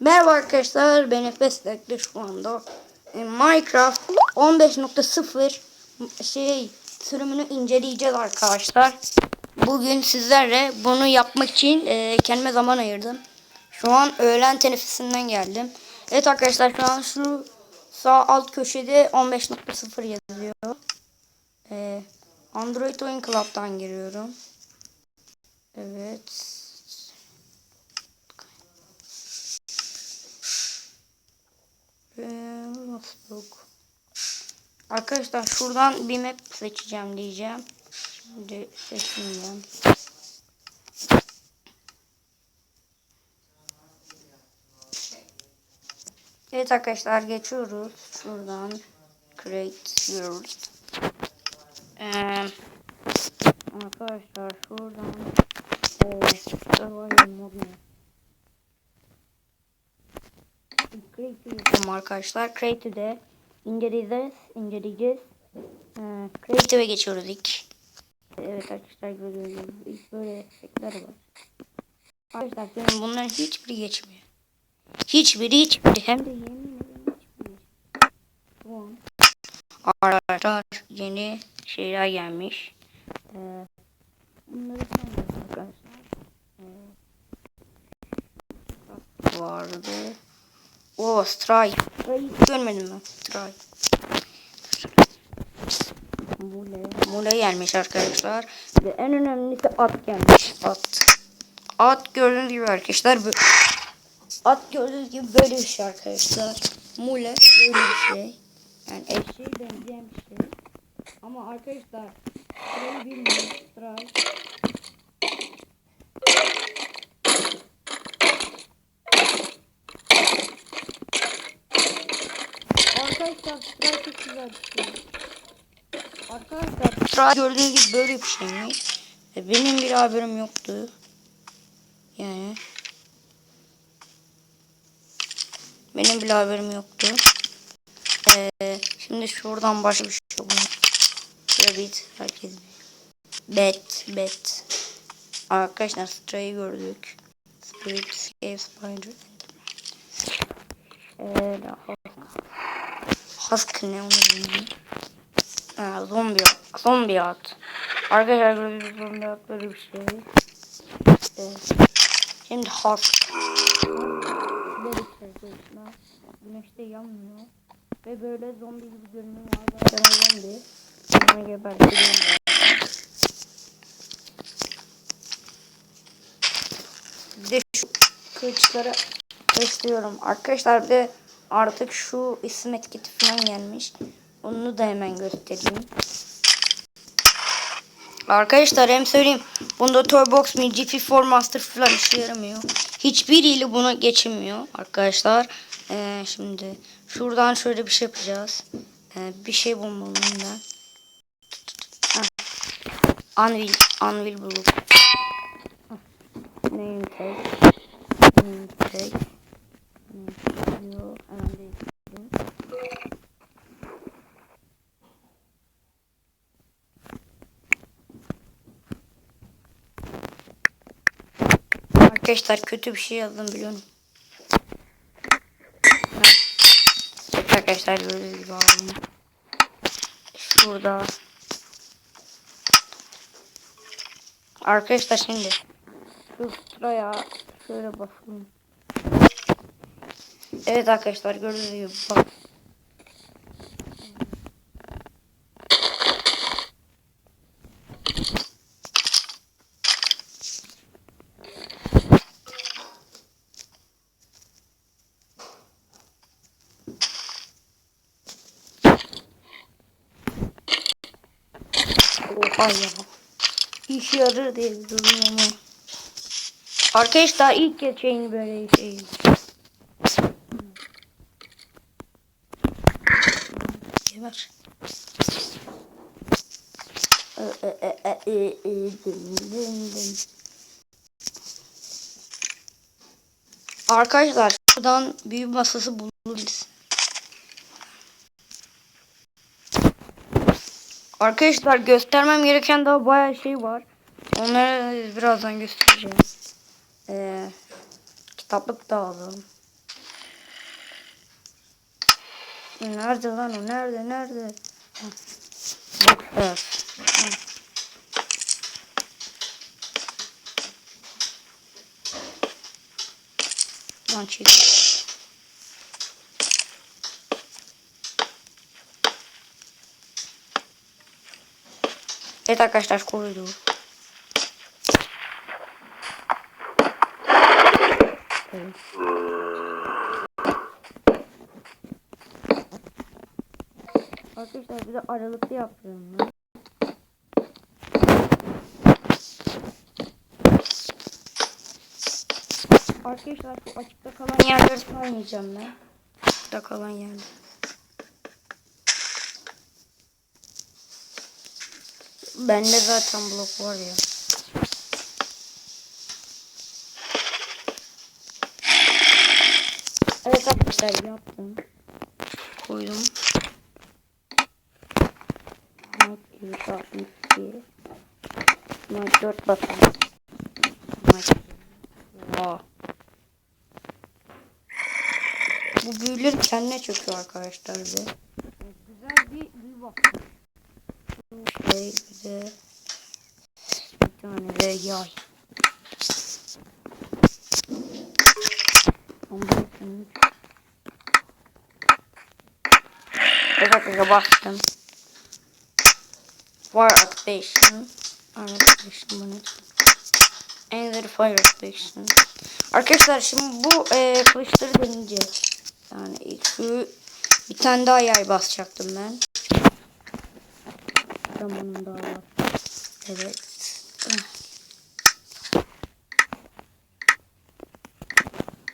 Merhaba arkadaşlar ben Efes Tekli şu anda e, Minecraft 15.0 şey sürümünü inceleyeceğiz arkadaşlar. Bugün sizlerle bunu yapmak için e, kendime zaman ayırdım. Şu an öğlen teneffüsünden geldim. Evet arkadaşlar şu an şu sağ alt köşede 15.0 yazıyor. E, Android Oyun Club'dan giriyorum. Evet. Ee, Facebook. Arkadaşlar şuradan bir map seçeceğim diyeceğim. Şimdi seçmeyeceğim. Evet arkadaşlar geçiyoruz. Şuradan create world. Ee, arkadaşlar şuradan ee, mod Creative yapalım arkadaşlar. Creative'de inceleyeceğiz. inceleyeceğiz. Ee, Creative'e geçiyoruz ilk. Evet arkadaşlar görüyorsunuz. İlk böyle efektler var. Arkadaşlar benim bunların hiçbiri geçmiyor. Hiçbiri hiçbiri. Hem de an. Arkadaşlar yeni şeyler gelmiş. Ee, bunları sanırım arkadaşlar. Ee, vardı. O strike. Görmedim ben. Strike. Mule. Mule gelmiş arkadaşlar. Ve en önemlisi at gelmiş. At. At gördüğünüz gibi arkadaşlar. At gördüğünüz gibi böyle bir şey arkadaşlar. Mule böyle bir şey. Yani eşeğe benzeyen bir şey. Ama arkadaşlar Strike bilmiyorum. Strike. Arkadaşlar Strike çok güzel şey. Arkadaşlar gördüğünüz gibi böyle bir şeymiş. E, benim bir haberim yoktu. Yani. Benim bile haberim yoktu. Ee, şimdi şuradan başka bir şey bulmak. Rabbit herkes Bet, bet. Arkadaşlar Stray'i gördük. Spirit, Cave Spider. Eee Husk ne onu bilmiyorum. Ha, zombi at. Zombi at. Arkadaşlar böyle bir zombi at böyle bir şey. Evet. Şimdi Husk. Böyle arkadaşlar. Güneşte yanmıyor. Ve böyle zombi gibi görünüyor. Arkadaşlar zombi. Onu gebertiyorum. Bir de şu kılıçları besliyorum. Arkadaşlar bir de artık şu isim etiketi falan gelmiş. Onu da hemen göstereyim. Arkadaşlar hem söyleyeyim. Bunda Toybox mi GP4 Master falan işe yaramıyor. Hiçbiriyle buna geçemiyor arkadaşlar. Ee, şimdi şuradan şöyle bir şey yapacağız. Ee, bir şey bulmalıyım ben. Anvil, Anvil bulup. Name Arkadaşlar kötü bir şey yazdım biliyorum. Evet Arkadaşlar gördüğünüz gibi aldım. Şurada. Arkadaşlar şimdi şu sıraya şöyle basalım. Evet arkadaşlar gördüğünüz gibi bak. Oha ya. İşe yarar diye ama. Arkadaşlar ilk geçeyim böyle şey. Geber. Arkadaşlar şuradan büyü masası buluruz. Arkadaşlar göstermem gereken daha bayağı şey var. Onları birazdan göstereceğim. Ee, kitaplık da alalım. Nerede lan o? Nerede? Nerede? Bak evet. Lan çekil. Evet arkadaşlar. Evet. Arkadaşlar bir de aralıklı yapıyorum ben. Arkadaşlar açıkta kalan yerleri saymayacağım ben. Açıkta kalan yerler. Bende zaten blok var ya. Evet arkadaşlar yaptım. Koydum. Maç 162. Maç 4 bakalım. Maç. Oha. Bu büyüleri kendine çöküyor arkadaşlar de. Güzel bir büyü bak. Şey bir de bir tane de yay. Evet arkadaşlar bastım. Fire Activation. Activation bu ne? Ender Fire Activation. Arkadaşlar şimdi bu e, kılıçları deneyeceğiz. Yani ilk bir tane daha yay basacaktım ben. Zamanım daha var. Evet.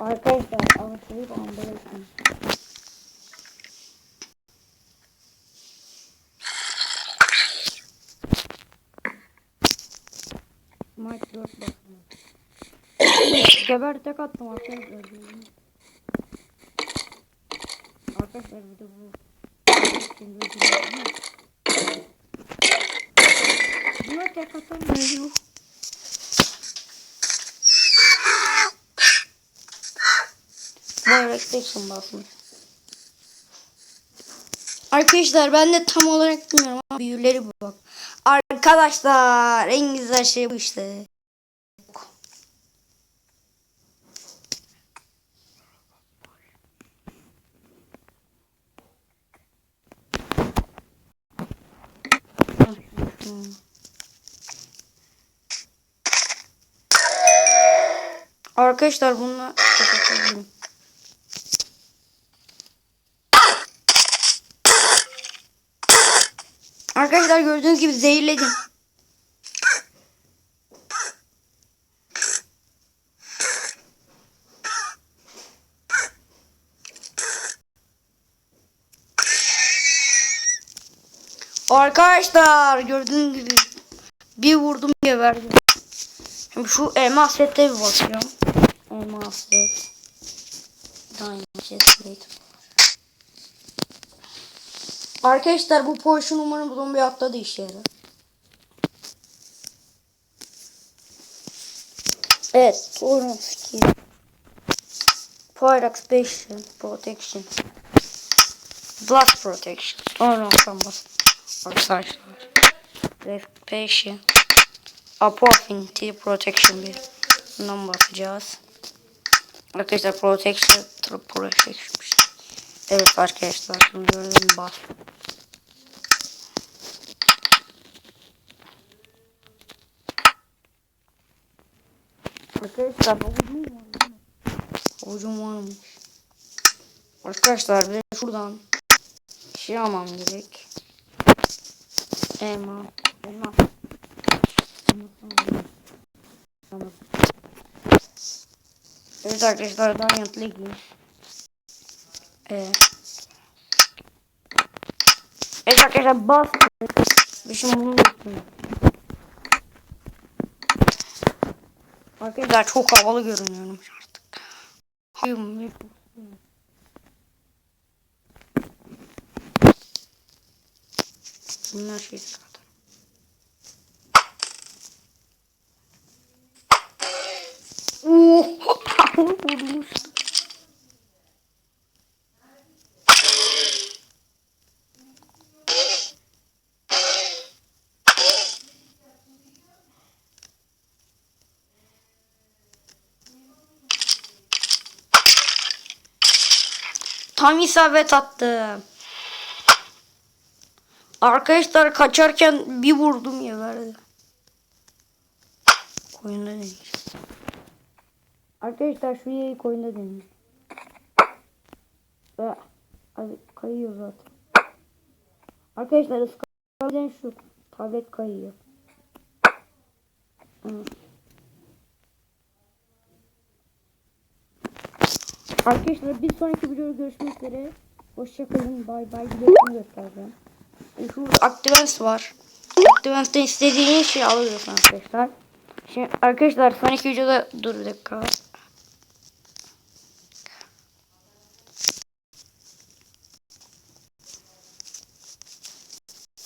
Arkadaşlar alışayıp anlayın. Maç 4 bakın. Geber tek attım arkadaşlar. Arkadaşlar bir de bu. Şimdi ödülü- Buna tek atamıyorum. Direct Action basmış. Arkadaşlar ben de tam olarak bilmiyorum ama büyüleri bu bak. Arkadaşlar en güzel şey bu işte. Arkadaşlar bununla kapatabilirim. Arkadaşlar gördüğünüz gibi zehirledim. Arkadaşlar gördüğünüz gibi bir vurdum geberdim. Şimdi şu elmas sette bir bakıyorum. Chestplate. Arkadaşlar bu potion umarım zombi hatta da işe yarar. Evet, sorun skill. Fire Expansion, Protection. Blast Protection. Sen bas. Arkadaşlar. Expansion. Up Affinity Protection bir. Bundan basacağız. Arkadaşlar Protection, Protection. Evet arkadaşlar şimdi gördüm bas. Arkadaşlar havucum var mı? Havucum varmış. Arkadaşlar bir de şuradan şey almam gerek. Elma. Elma. Tamam. Evet arkadaşlar Diamond League. Evet. Evet arkadaşlar bastık. Bir şey bunu unutmayın. Arkadaşlar çok havalı görünüyorum artık. Hayır, Bunlar şey Tam isabet attım. Arkadaşlar kaçarken bir vurdum ya verdi. Koyunda deneyeceğim. Arkadaşlar şu yayı koyunda deneyeceğim. Ah, Abi kayıyor zaten. Arkadaşlar ıskaden şu. Tablet kayıyor. Hı. Arkadaşlar bir sonraki videoda görüşmek üzere. Hoşçakalın. Bay bay. Gidelim göstereceğim. Şu Activans var. Activans'tan istediğiniz şeyi alıyorsun arkadaşlar. Şimdi arkadaşlar sonraki videoda dur bir dakika.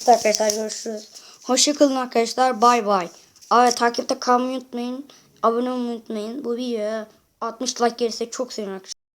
Arkadaşlar görüşürüz. Hoşçakalın arkadaşlar. Bay bay. Evet takipte kalmayı unutmayın. Abone olmayı unutmayın. Bu videoya 60 like gelirse çok sevinirim.